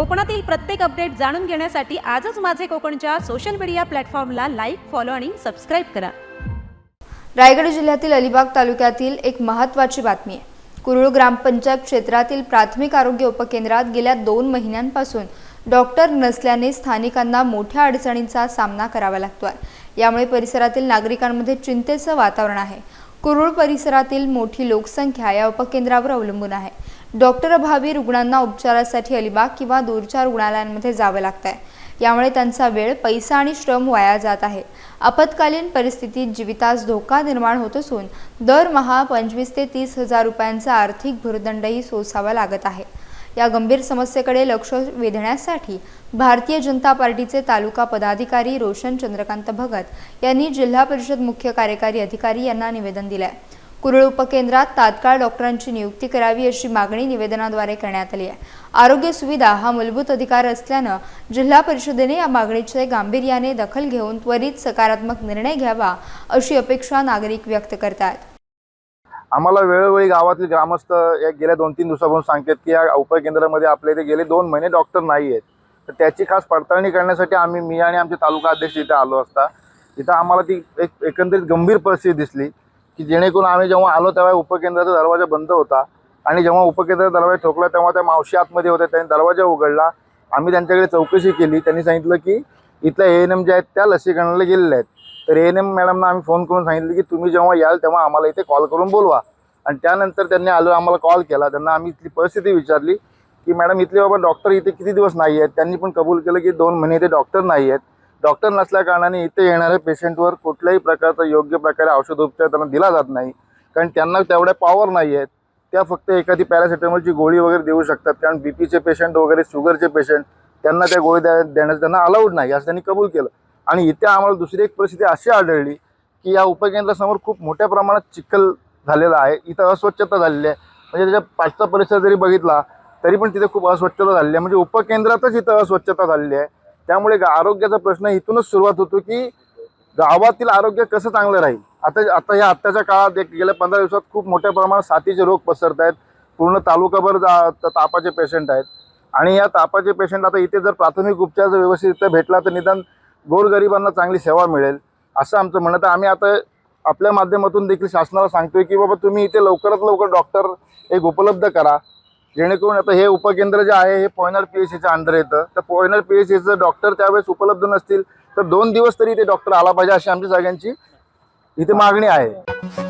कोकणातील प्रत्येक अपडेट जाणून घेण्यासाठी आजच माझे कोकणच्या सोशल मीडिया प्लॅटफॉर्मला लाईक फॉलो आणि सबस्क्राईब करा. रायगड जिल्ह्यातील अलिबाग तालुक्यातील एक महत्त्वाची बातमी आहे. कुरुळ ग्रामपंचायत क्षेत्रातील प्राथमिक आरोग्य उपकेंद्रात गेल्या दोन महिन्यांपासून डॉक्टर नसल्याने स्थानिकांना मोठ्या अडचणींचा सामना करावा लागतो आहे यामुळे परिसरातील नागरिकांमध्ये चिंतेचं वातावरण आहे. कुरुळ परिसरातील मोठी लोकसंख्या या उपकेंद्रावर अवलंबून आहे. डॉक्टर अभावी रुग्णांना उपचारासाठी अलिबाग किंवा दूरच्या रुग्णालयांमध्ये जावं लागत आहे यामुळे त्यांचा वेळ पैसा आणि श्रम वाया जात आहे. आपत्कालीन परिस्थितीत जीवितास धोका निर्माण होत असून दरमहा पंचवीस ते तीस हजार रुपयांचा आर्थिक भूर्दंडही सोसावा लागत आहे. या गंभीर समस्येकडे लक्ष वेधण्यासाठी भारतीय जनता पार्टीचे तालुका पदाधिकारी रोशन चंद्रकांत भगत यांनी जिल्हा परिषद मुख्य कार्यकारी अधिकारी यांना निवेदन दिलं आहे कुरळ उपकेंद्रात तात्काळ डॉक्टरांची नियुक्ती करावी अशी मागणी निवेदनाद्वारे करण्यात आली आहे. आरोग्य सुविधा हा मूलभूत अधिकार असल्यानं जिल्हा परिषदेने या मागणीचे गांभीर्याने दखल घेऊन त्वरित सकारात्मक निर्णय घ्यावा अशी अपेक्षा नागरिक व्यक्त करतात. आम्हाला वेळोवेळी गावातील ग्रामस्थ या गेल्या दोन तीन दिवसापासून सांगतात की या उपकेंद्रामध्ये आपल्या इथे गेले दोन महिने डॉक्टर नाही आहेत तर त्याची खास पडताळणी करण्यासाठी आम्ही मी आणि आमचे तालुका अध्यक्ष इथे आलो असता. तिथं आम्हाला ती एक एकंदरीत गंभीर परिस्थिती दिसली. की जेणेकरून आम्ही जेव्हा आलो तेव्हा उपकेंद्राचा दरवाजा बंद होता. आणि जेव्हा उपकेंद्राचा दरवाजा ठोकला तेव्हा त्या मावशी आतमध्ये होत्या त्यांनी दरवाजा उघडला. आम्ही त्यांच्याकडे चौकशी केली. त्यांनी सांगितलं की इथल्या ए एन एम ज्या आहेत त्या लसीकरणाला गेलेल्या आहेत. तर ए एन एम मॅडमना आम्ही फोन करून सांगितलं की तुम्ही जेव्हा याल तेव्हा आम्हाला इथे कॉल करून बोलवा. आणि त्यानंतर त्यांनी आलो आम्हाला कॉल केला. त्यांना आम्ही इथली परिस्थिती विचारली की मॅडम इथले बाबा डॉक्टर इथे किती दिवस नाही आहेत? त्यांनी पण कबूल केलं की दोन महिने इथे डॉक्टर नाही आहेत. डॉक्टर नसल्या कारणाने इथे येणाऱ्या पेशंटवर कुठल्याही प्रकारचा योग्य प्रकारे औषधोपचार त्यांना दिला जात नाही. कारण त्यांना तेवढ्या पॉवर नाही आहेत. त्या फक्त एखादी पॅरासिटामॉलची गोळी वगैरे देऊ शकतात. कारण बी पीचे पेशंट वगैरे शुगरचे पेशंट त्यांना त्या गोळी द्या देण्याचं त्यांना अलाउड नाही. असं त्यांनी कबूल केलं. आणि इथे आम्हाला दुसरी एक परिस्थिती अशी आढळली की या उपकेंद्रासमोर खूप मोठ्या प्रमाणात चिखल झालेला आहे. इथं अस्वच्छता झालेली आहे. म्हणजे त्याच्या पाचचा परिसर जरी बघितला तरी पण तिथे खूप अस्वच्छता झालेली आहे. म्हणजे उपकेंद्रातच इथं अस्वच्छता झालेली आहे. त्यामुळे आरोग्याचा प्रश्न इथूनच सुरुवात होतो की गावातील आरोग्य कसं चांगलं राहील? आता आता या आत्ताच्या काळात एक गेल्या पंधरा दिवसात खूप मोठ्या प्रमाणात साथीचे रोग पसरत आहेत. पूर्ण तालुकाभर जा- तापाचे पेशंट आहेत. आणि या तापाचे पेशंट आता इथे जर प्राथमिक उपचार जर व्यवस्थित भेटला तर निदान गोरगरिबांना चांगली सेवा मिळेल असं आमचं म्हणणं आहे. आम्ही आता आपल्या माध्यमातून देखील शासनाला सांगतोय की बाबा तुम्ही इथे लवकरात लवकर डॉक्टर एक उपलब्ध करा. जेणेकरून आता हे उपकेंद्र जे आहे हे पॉयनल पी एच सीच्या अंडर येतं. तर पॉयनल पी एच सीचं डॉक्टर त्यावेळेस उपलब्ध नसतील तर दोन दिवस तरी इथे डॉक्टर आला पाहिजे अशी आमची सगळ्यांची इथे मागणी आहे.